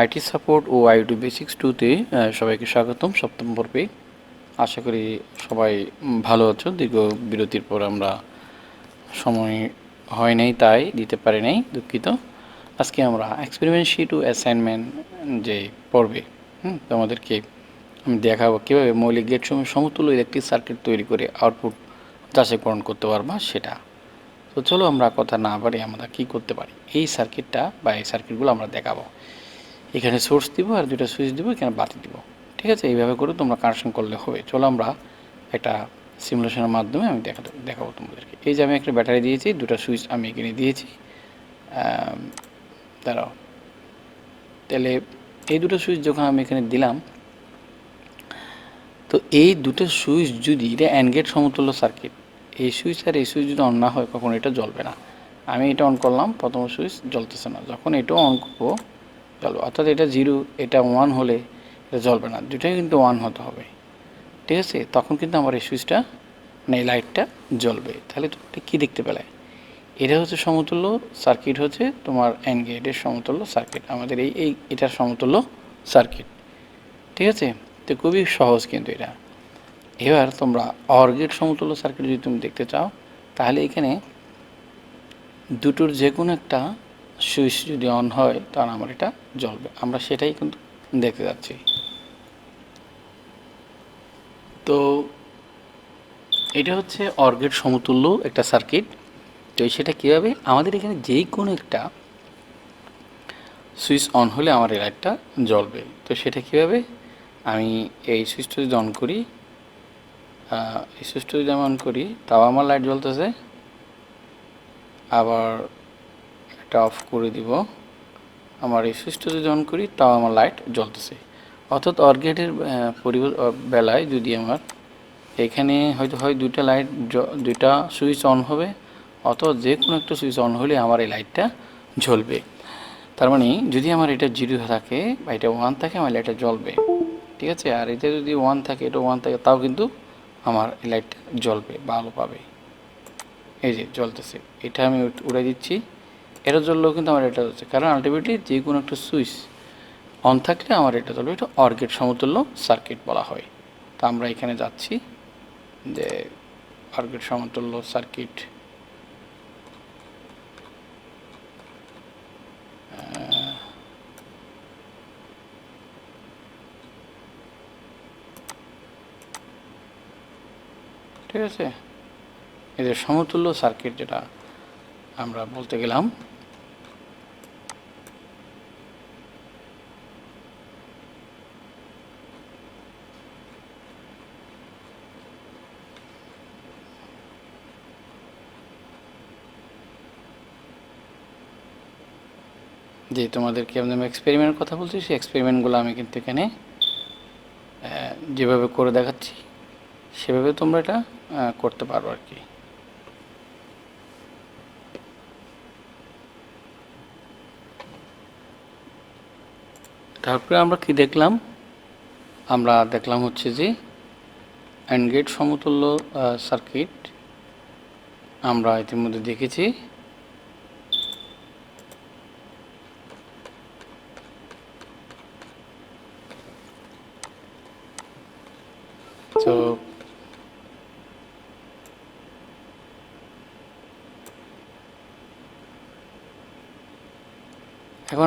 IT support ও IT basics টুতে সবাইকে স্বাগতম। সপ্তম পর্বে আশা করি সবাই ভালো আছো। দীর্ঘ বিরতির পর আমরা সময় হয় নাই, তাই দিতে পারি নাই, দুঃখিত। আজকে আমরা এক্সপেরিমেন্ট শিট ও অ্যাসাইনমেন্ট যে পর্বে, হুম, তোমাদেরকে আমি দেখাবো কীভাবে মৌলিক গেট সময় সমতুল্য ইলেকট্রিক সার্কিট তৈরি করে আউটপুট যাচাইকরণ করতে পারবা সেটা। তো চলো আমরা কথা না পারি আমরা কি করতে পারি? এই সার্কিটটা বা এই সার্কিটগুলো আমরা দেখাবো। এখানে সোর্স দিব আর দুটো সুইচ দিব, এখানে বাতি দিব। ঠিক আছে? এইভাবে করে তোমরা কানেকশন করলে হবে। চলো আমরা একটা সিমুলেশনের মাধ্যমে আমি দেখাতে দেখাবো তোমাদেরকে। এই যে আমি একটা ব্যাটারি দিয়েছি দুটো সুইচ আমি এখানে দিয়েছি। দাঁড়াও। তাহলে এই দুটো সুইচ যখন আমি এখানে দিলাম, তো এই দুটো সুইচ যদি, এটা অ্যানগেট সমতুল্য সার্কিট এই সুইচ আর এই সুইচ যদি অন না হয়, কখনো এটা জ্বলবে না। আমি এটা অন করলাম, প্রথম সুইচ জ্বলতেছে না। যখন এটাও অন করব জ্বলবে অর্থাৎ এটা জিরো, এটা ওয়ান হলে এটা জ্বলবে না। দুটাই কিন্তু ওয়ান হতে হবে। ঠিক আছে? তখন কিন্তু আমার এই সুইচটা মানে এই লাইটটা জ্বলবে। তাহলে তুমি কী দেখতে পেলে? এটা হচ্ছে সমতুল্য সার্কিট হচ্ছে তোমার অ্যান্ড গেটের সমতুল্য সার্কিট। আমাদের এই এই, এটার সমতুল্য সার্কিট। ঠিক আছে? তো খুবই সহজ কিন্তু এটা। এবার তোমরা অর গেট সমতুল্য সার্কিট যদি তুমি দেখতে চাও, তাহলে এখানে দুটোর যে কোনো একটা সুইচ যদি অন হয়, তাহলে আমার এটা জ্বলবে। আমরা সেটাই কিন্তু দেখতে যাচ্ছি। তো এটা হচ্ছে অর্গেট সমতুল্য একটা সার্কিট। তো সেটা কীভাবে? আমাদের এখানে যেই কোনো একটা সুইচ অন হলে আমার এই লাইটটা জ্বলবে। তো সেটা কীভাবে? আমি এই সুইচটা যদি অন করি এই সুইচটা যদি আমি অন করি, তাও আমার লাইট জ্বলতেছে। আবার এটা অফ করে দিব। আমার এই সুইচটা যদি অন করি, তাও আমার লাইট জ্বলতেছে। অর্থাৎ অর্গেটের বেলায় যদি আমার এখানে হয়তো হয় দুইটা লাইট দুইটা সুইচ অন হবে, অথবা যে কোনো একটা সুইচ অন হলে আমার এই লাইটটা জ্বলবে। তার মানে যদি আমার এটা জিরো থাকে বা এটা ওয়ান থাকে, আমার লাইটটা জ্বলবে। ঠিক আছে? আর এটা যদি ওয়ান থাকে, এটা ওয়ান থাকে, তাও কিন্তু আমার লাইটটা জ্বলবে আলো পাবে। এই যে, জ্বলতেছে। এটা আমি উড়াই দিচ্ছি। এটা জন্য কিন্তু আমার এটা হচ্ছে। কারণ আলটিমেটলি যে কোনো একটা সুইচ অন থাকলে আমার এটা চলবে এটা অর্গেট সমতুল্য সার্কিট বলা হয়। তা আমরা এখানে যাচ্ছি যে অর্গেট সমতুল্য সার্কিট ঠিক আছে? যে সমতুল্য সার্কিট যেটা আমরা বলতে গেলাম যে তোমাদেরকে আমি এক্সপেরিমেন্ট কথা বলছি, সেই এক্সপেরিমেন্টগুলো আমি কিন্তু এখানে যেভাবে করে দেখাচ্ছি, সেভাবে তোমরা এটা করতে পারো আর কি। তারপরে আমরা কি দেখলাম? আমরা দেখলাম হচ্ছে যে অ্যান্ড গেট সমতুল্য সার্কিট আমরা ইতিমধ্যে দেখেছি তো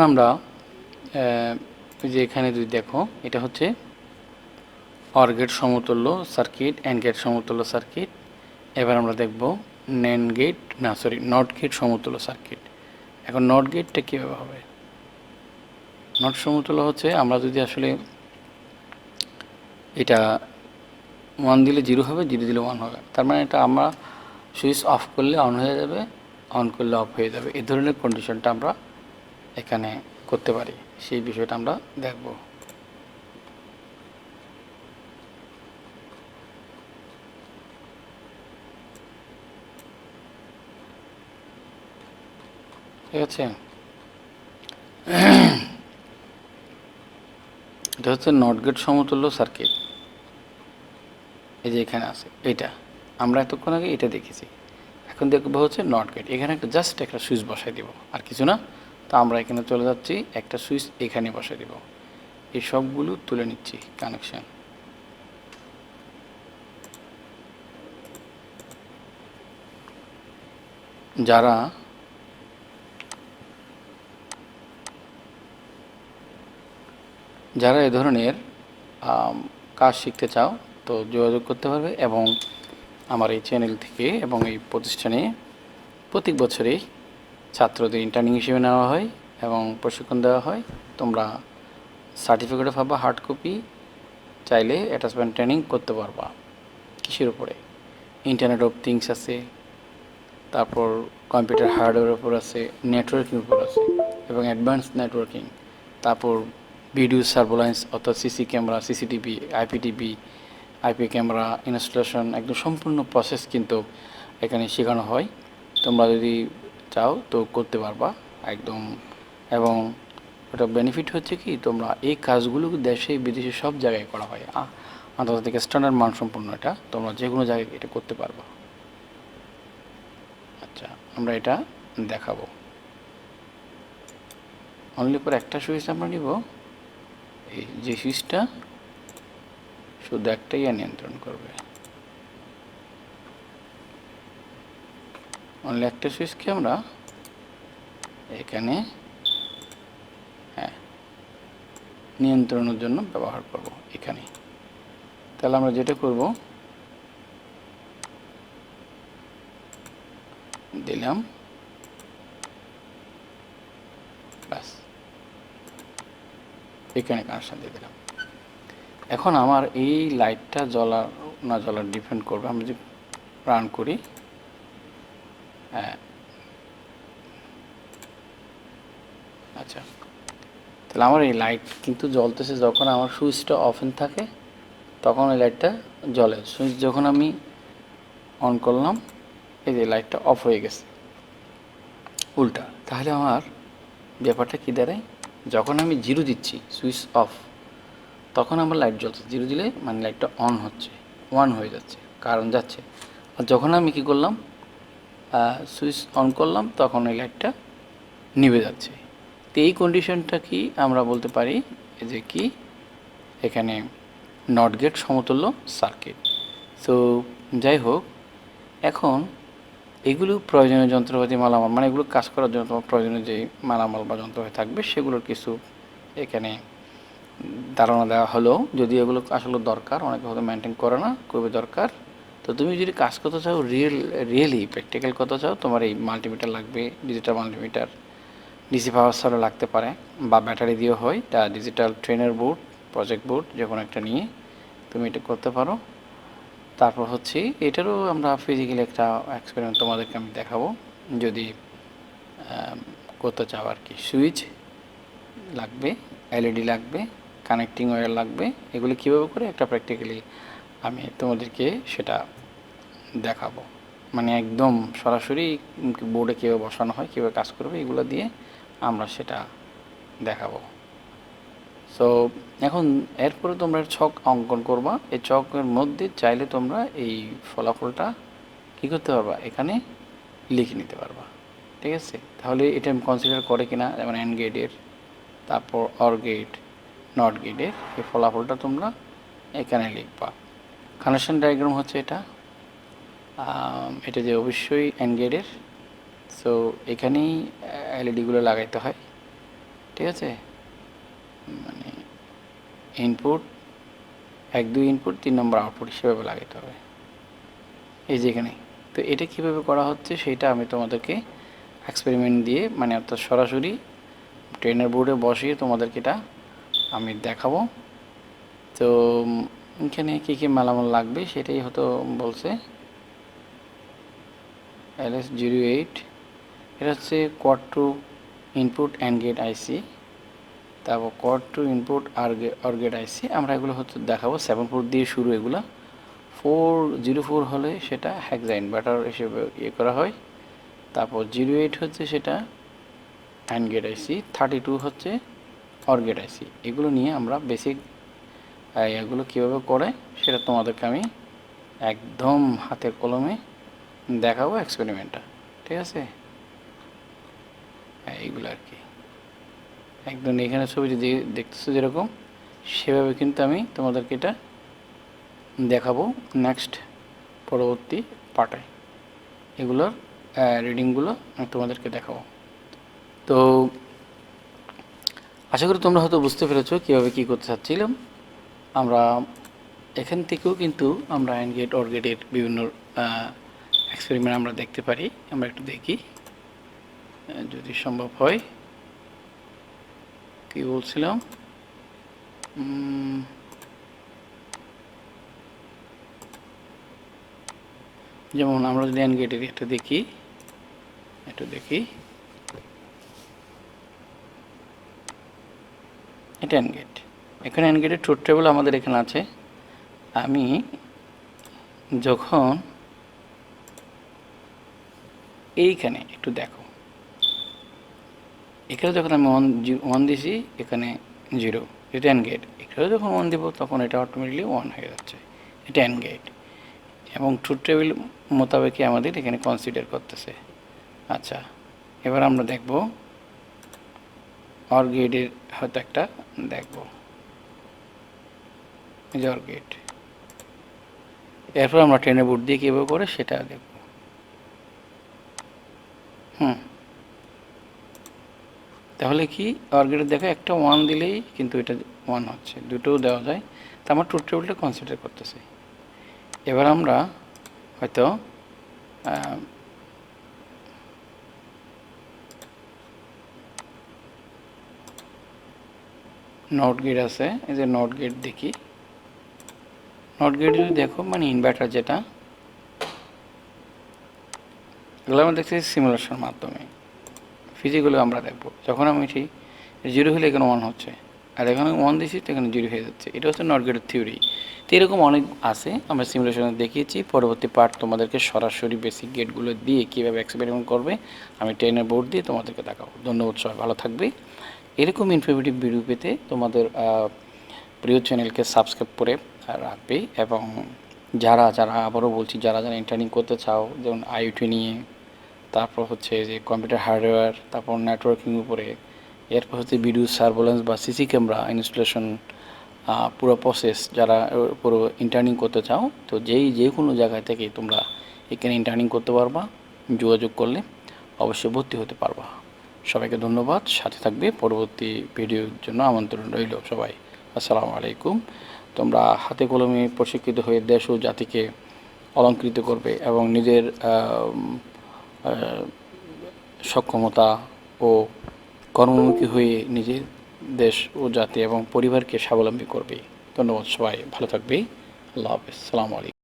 এখন আমরা যে এখানে যদি দেখো, এটা হচ্ছে অর গেট সমতুল্য সার্কিট অ্যান্ড গেট সমতুল্য সার্কিট এবার আমরা দেখব ন্যান গেট না সরি নট গেট সমতুল্য সার্কিট এখন নট গেটটা কীভাবে হবে? নট সমতুল্য হচ্ছে আমরা যদি আসলে এটা ওয়ান দিলে জিরো হবে জিরো দিলে ওয়ান হবে। তার মানে এটা আমরা সুইচ অফ করলে অন হয়ে যাবে অন করলে অফ হয়ে যাবে। এই ধরনের কন্ডিশনটা আমরা এখানে করতে পারি। সেই বিষয়টা আমরা দেখব। ঠিক আছে? এটা হচ্ছে নট গেট সমতুল্য সার্কিট এই যে এখানে আছে এটা আমরা এতক্ষণ আগে এটা দেখেছি। এখন দেখব হচ্ছে নট গেট এখানে একটা জাস্ট একটা সুইচ বসাই দিব। আর কিছু না? তো আমরা এখানে চলে যাচ্ছি। একটা সুইচ এখানে বসে দিব। এই সবগুলো তুলে নিচ্ছি কানেকশান যারা যারা এ ধরনের কাজ শিখতে চাও, তো যোগাযোগ করতে পারবে এবং আমার এই চ্যানেল থেকে এবং এই প্রতিষ্ঠানে প্রত্যেক বছরেই ছাত্রদের ইন্টার্নিং হিসেবে নেওয়া হয় এবং প্রশিক্ষণ দেওয়া হয়। তোমরা সার্টিফিকেটও পাবা হার্ড কপি চাইলে অ্যাটাচমেন্ট ট্রেনিং করতে পারবা কিসের উপরে? ইন্টারনেট অফ থিংস আছে, তারপর কম্পিউটার হার্ডওয়্যারের উপর আছে নেটওয়ার্কিং উপর আছে এবং অ্যাডভান্স নেটওয়ার্কিং তারপর ভিডিও সার্ভোলাইন্স অর্থাৎ CC camera CCTV IPTV IP camera installation একদম সম্পূর্ণ প্রসেস কিন্তু এখানে শেখানো হয়। তোমরা যদি চাও তো করতে পারবা, একদম। এবং ওটা বেনিফিট হচ্ছে কি, তোমরা এই কাজগুলো দেশে, বিদেশে সব জায়গায় করা হয়। আন্তর্জাতিক স্ট্যান্ডার্ড মানসম্পন্ন এটা, তোমরা যে কোনো জায়গায় এটা করতে পারবা। আচ্ছা আমরা এটা দেখাবো। অনলি পর একটা সুইচ আমরা নিব। এই যে সুইচটা, শুধু একটাই নিয়ন্ত্রণ করবে। অনলি একটা সুইচকে আমরা? এখানে হ্যাঁ নিয়ন্ত্রণের জন্য ব্যবহার করব, এখানে। তাহলে আমরা যেটা করব, দিলাম, ব্যাস। এখানে কানেকশান দিয়ে দিলাম। এখন আমার এই লাইটটা জ্বলার, না জ্বলার ডিপেন্ড করবে। আমি যদি রান করি হ্যাঁ। আচ্ছা। তাহলে আমার এই লাইট কিন্তু জ্বলতেছে যখন আমার সুইচটা অফেন থাকে, তখন এই লাইটটা জ্বলে। সুইচ যখন আমি অন করলাম, এই যে লাইটটা অফ হয়ে গেছে। উল্টা। তাহলে আমার ব্যাপারটা কী দাঁড়ায়? যখন আমি জিরো দিচ্ছি, সুইচ অফ তখন আমার লাইট জ্বলছে। জিরো দিলে মানে লাইটটা অন হচ্ছে ওয়ান হয়ে যাচ্ছে কারণ যাচ্ছে। আর যখন আমি কি করলাম? সুইচ অন করলাম, তখন এই লাইটটা নিভে যাচ্ছে। তো এই কন্ডিশনটা কি আমরা বলতে পারি? যে কি? এখানে নট গেট সমতুল্য সার্কিট তো যাই হোক, এখন এগুলো প্রয়োজনীয় যন্ত্রপাতি মালামাল মানে এগুলো কাজ করার জন্য তোমার প্রয়োজনীয় যে মালামাল বা যন্ত্রপাতি থাকবে, সেগুলোর কিছু এখানে ধারণা দেওয়া হলো। যদি এগুলো আসলে দরকার, অনেকে হয়তো মেনটেন করে না, খুবই দরকার। তো তুমি যদি কাজ করতে চাও রিয়েল রিয়েলি প্র্যাকটিক্যাল করতে চাও, তোমার এই মাল্টিমিটার লাগবে ডিজিটাল মাল্টিমিটার ডিসি পাওয়ার সারে লাগতে পারে, বা ব্যাটারি দিয়েও হয়, তা ডিজিটাল ট্রেনের বোর্ড প্রজেক্ট বোর্ড যে কোনো একটা নিয়ে তুমি এটা করতে পারো। তারপর হচ্ছে এটারও আমরা ফিজিক্যালি একটা এক্সপেরিমেন্ট তোমাদেরকে আমি দেখাবো। যদি করতে চাও আর কি সুইচ লাগবে এলইডি লাগবে কানেক্টিং ওয়্যার লাগবে, এগুলো কীভাবে করে একটা প্র্যাকটিক্যালি আমি তোমাদেরকে সেটা দেখাবো। মানে একদম সরাসরি বোর্ডে কীভাবে বসানো হয়, কীভাবে কাজ করবে, এগুলো দিয়ে আমরা সেটা দেখাবো। সো এখন এরপরে তোমরা ছক অঙ্কন করবা। এই ছকের মধ্যে চাইলে তোমরা এই ফলাফলটা কী করতে পারবা? এখানে লিখে নিতে পারবা। ঠিক আছে? তাহলে এটা আমি কনসিডার করে কিনা, যেমন অ্যান্ড গেটের তারপর অর গেট নট গেটের এই ফলাফলটা তোমরা এখানে লিখবা। কানেকশন ডায়াগ্রাম হচ্ছে এটা। এটা যে অবশ্যই অ্যান্ড গেটের সো এখানেই এলইডিগুলো লাগাইতে হয়। ঠিক আছে? মানে ইনপুট এক, দুই ইনপুট তিন নম্বর আউটপুট সেভাবে লাগাতে হবে। এই যে এখানে। তো এটা কীভাবে করা হচ্ছে সেটা আমি তোমাদেরকে এক্সপেরিমেন্ট দিয়ে মানে অর্থাৎ সরাসরি ট্রেনের বোর্ডে বসিয়ে তোমাদেরকে এটা আমি দেখাবো। তো এখানে কী কী মালামাল লাগবে সেটাই হয়তো বলছে। এল এস জিরো এইট, এটা হচ্ছে quad two input AND gate IC তারপর কোয়াড টু ইনপুট আর আর গেট আইসি আমরা এগুলো হচ্ছে দেখাবো। সেভেন ফোর দিয়ে শুরু এগুলো। ফোর জিরো ফোর হলে সেটা হ্যাকজাইন ব্যাটার হিসেবে ইয়ে করা হয়। তারপর জিরো এইট হচ্ছে সেটা AND gate IC thirty two হচ্ছে অর গেট আইসি এগুলো নিয়ে আমরা বেসিক এগুলো কীভাবে করে, সেটা তোমাদেরকে আমি একদম হাতের কলমে দেখাবো এক্সপেরিমেন্টটা ঠিক আছে? হ্যাঁ এইগুলো আর কি। একদম এখানে ছবি যদি দেখতেছো যেরকম, সেভাবে কিন্তু আমি তোমাদেরকে এটা দেখাবো নেক্সট পরবর্তী পার্টে এগুলোর রিডিংগুলো আমি তোমাদেরকে দেখাবো। তো, আশা করি তোমরা হয়তো বুঝতে পেরেছ কীভাবে কী করতে চাচ্ছিলাম। আমরা এখান থেকেও কিন্তু আমরা অ্যান্ড গেট অর গেটের বিভিন্ন এক্সপেরিমেন্ট আমরা দেখতে পারি। আমরা একটু দেখি। যদি সম্ভব হয়। কি বলছিলাম? যেমন আমরা যদি অ্যান্ড গেটের একটা দেখি, একটু দেখি। এটা অ্যান্ড গেট এখানে অ্যান্ড গেটের ট্রুথ টেবিল আমাদের এখানে আছে। আমি যখন এইখানে একটু দেখো, এখানে যখন আমি ওয়ান ওয়ান দিছি, এখানে জিরো এটা অ্যান্ড গেট এখানে যখন ওয়ান দিব, তখন এটা অটোমেটিকলি ওয়ান হয়ে যাচ্ছে। এটা অ্যান্ড গেট এবং ট্রুথ টেবিল মোতাবেকই আমাদের এখানে কনসিডার করতেছে। আচ্ছা এবার আমরা দেখব অর গেটের হয়তো একটা দেখব। অর গেট এরপর আমরা ট্রেনে বুট দিয়ে কীভাবে করে সেটা দেখব। হুম। তাহলে কি? অর্গেটের দেখো একটা ওয়ান দিলেই কিন্তু এটা ওয়ান হচ্ছে, দুটোও দেওয়া যায়। তা আমার ট্রুথ টেবিলটা কনসিডার করতেছে। এবার আমরা হয়তো নট গেট আছে, এই যে নট গেট দেখি। নট গেট যদি দেখো মানে ইনভার্টার যেটা এগুলো আমরা দেখছি সিমুলেশন মাধ্যমে। ফিজিক্যালি আমরা দেখব। যখন আমি ঠিক জিরো হলে এখানে ওয়ান হচ্ছে, আর এখানে ওয়ান দিয়েছি এখানে জিরো হয়ে যাচ্ছে। এটা হচ্ছে নট গেটের থিওরি তো এরকম অনেক আছে, আমরা সিমুলেশনে দেখিয়েছি। পরবর্তী পার্ট তোমাদেরকে সরাসরি বেসিক গেটগুলো দিয়ে কীভাবে এক্সপেরিমেন্ট করবে, আমি ট্রেনের বোর্ড দিয়ে তোমাদেরকে দেখাবো। ধন্যবাদ সবাই, ভালো থাকবে। এরকম ইনফরমেটিভ ভিডিও পেতে তোমাদের প্রিয় চ্যানেলকে সাবস্ক্রাইব করে রাখবে এবং যারা যারা আবারও বলছি, যারা যারা ইন্টার্নিং করতে চাও, যেমন আইওটি নিয়ে, তারপর হচ্ছে যে কম্পিউটার হার্ডওয়্যার তারপর নেটওয়ার্কিং উপরে, এরপর হচ্ছে ভিডিও সার্ভেলেন্স বা সিসি ক্যামেরা ইনস্টলেশন পুরো প্রসেস যারা পুরো ইন্টার্নিং করতে চাও, তো যেই যে কোনো জায়গায় থেকে তোমরা এখানে ইন্টার্নিং করতে পারবা, যোগাযোগ করলে অবশ্যই ভর্তি হতে পারবা। সবাইকে ধন্যবাদ, সাথে থাকবে পরবর্তী ভিডিওর জন্য আমন্ত্রণ রইল সবাই। আসসালামু আলাইকুম। তোমরা হাতে কলমে প্রশিক্ষিত হয়ে দেশ ও জাতিকে অলঙ্কৃত করবে এবং নিজের সক্ষমতা ও কর্মমুখী হয়ে নিজের দেশ ও জাতি এবং পরিবারকে স্বাবলম্বী করবে। ধন্যবাদ সবাই। ভালো থাকবে। আল্লাহ হাফেজ। সালামু আলাইকুম।